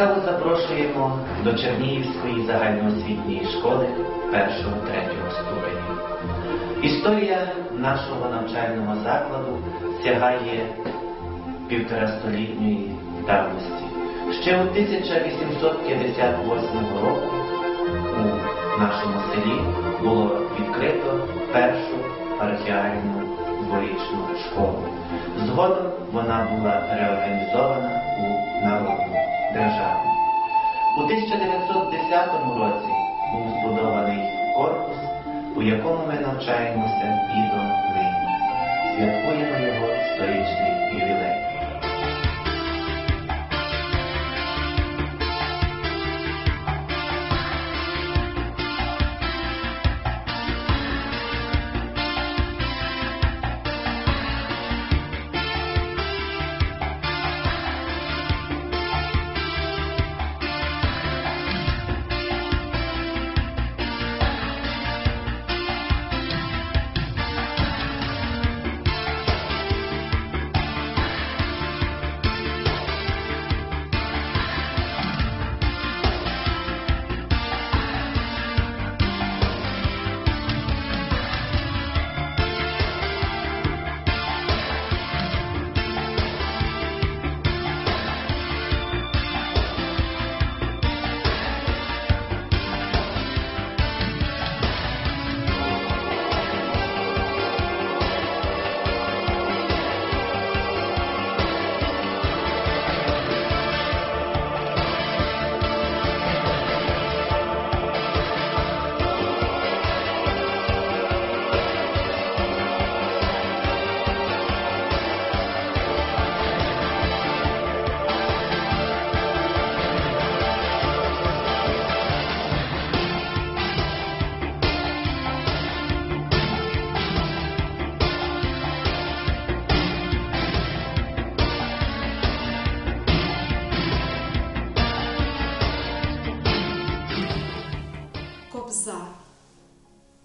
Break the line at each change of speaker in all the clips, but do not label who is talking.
Ласкаво запрошуємо до Чернігівської загальноосвітньої школи 1-3 ступенів. Історія нашого навчального закладу сягає півторастолітньої давності. Ще у 1858 року у нашому селі було відкрито першу парахіальну дворічну школу. Згодом вона була реорганізована у народну державу. У 1910 році був збудований корпус, у якому ми навчаємося і до нині. Святкуємо його сторічний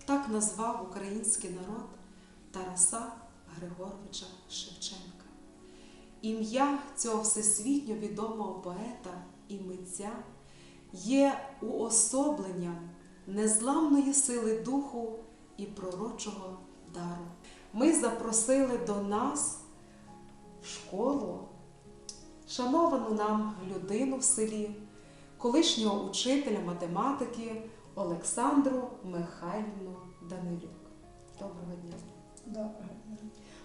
Так назвав український народ Тараса Григоровича Шевченка. Ім'я цього всесвітньо відомого поета і митця є уособленням незламної сили духу і пророчого дару. Ми запросили до нас в школу шановану нам людину в селі, колишнього учителя математики Олександру Михайлівну Данилюк. Доброго дня.
Доброго дня.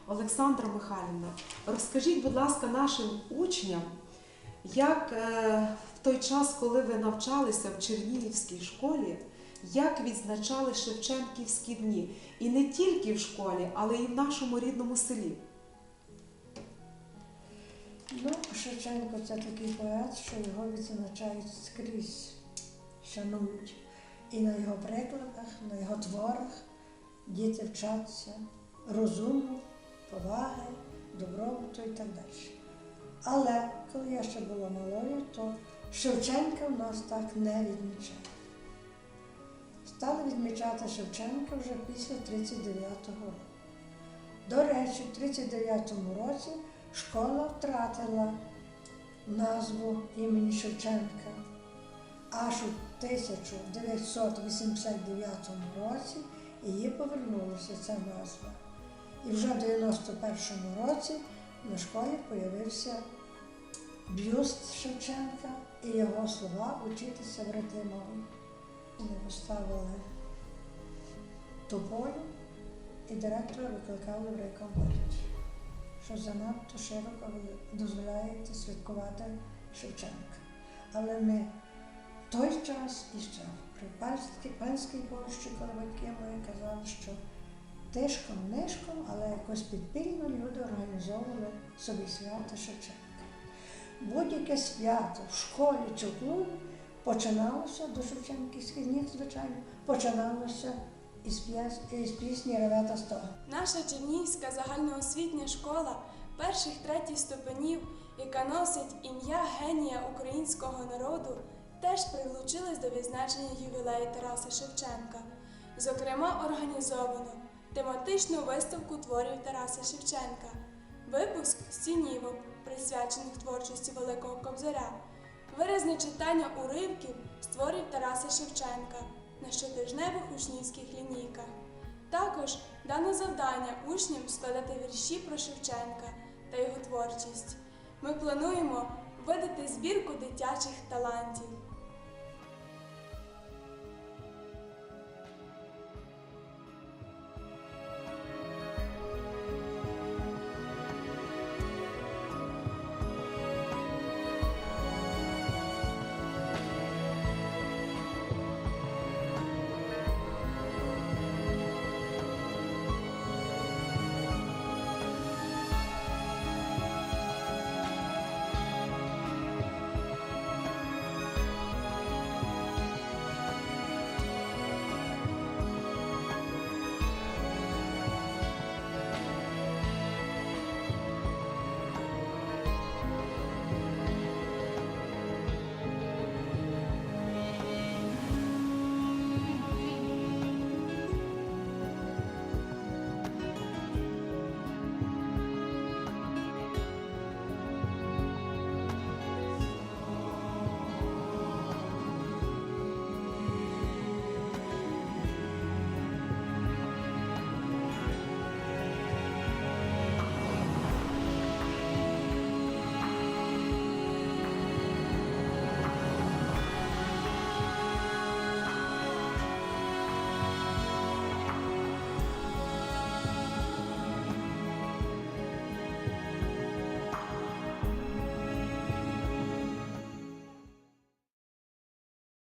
Олександра Михайлівна, розкажіть, будь ласка, нашим учням, як е, в той час, коли ви навчалися в Чернігівській школі, як відзначали Шевченківські дні? І не тільки в школі, але й в нашому рідному селі.
Ну, Шевченко це такий поет, що його відзначають скрізь, шанують. І на його прикладах, на його творах діти вчаться розуму, поваги, добробуту і так далі. Але коли я ще була малою, то Шевченка в нас так не відмічали. Стали відмічати Шевченка вже після 39-го року. До речі, в 39-му році школа втратила назву імені Шевченка. Аж у 1989 році її повернулася ця назва. І вже в 91-му році на школі з'явився бюст Шевченка і його слова учитися врати мову. Ми поставили тобою, і директора викликали в райкомбач, що занадто широко ви дозволяєте святкувати Шевченка. Але ми в той час іще при панській, Польщі, коли батьки мої казали, що тишком нишком, але якось підпільно люди організовували собі свято Шевченка. Будь-яке свято в школі чи в клубі починалося до Шевченківських днів, звичайно, починалося із, п'єс, із пісні Ревета Стога.
Наша Чернігівська загальноосвітня школа перших третіх ступенів, яка носить ім'я генія українського народу, теж прилучилась до відзначення ювілею Тараса Шевченка. Зокрема, організовано тематичну виставку творів Тараса Шевченка, випуск стінівок, присвячених творчості Великого Кобзаря, виразне читання уривків з творів Тараса Шевченка на щотижневих учнівських лінійках. Також дано завдання учням складати вірші про Шевченка та його творчість. Ми плануємо видати збірку дитячих талантів.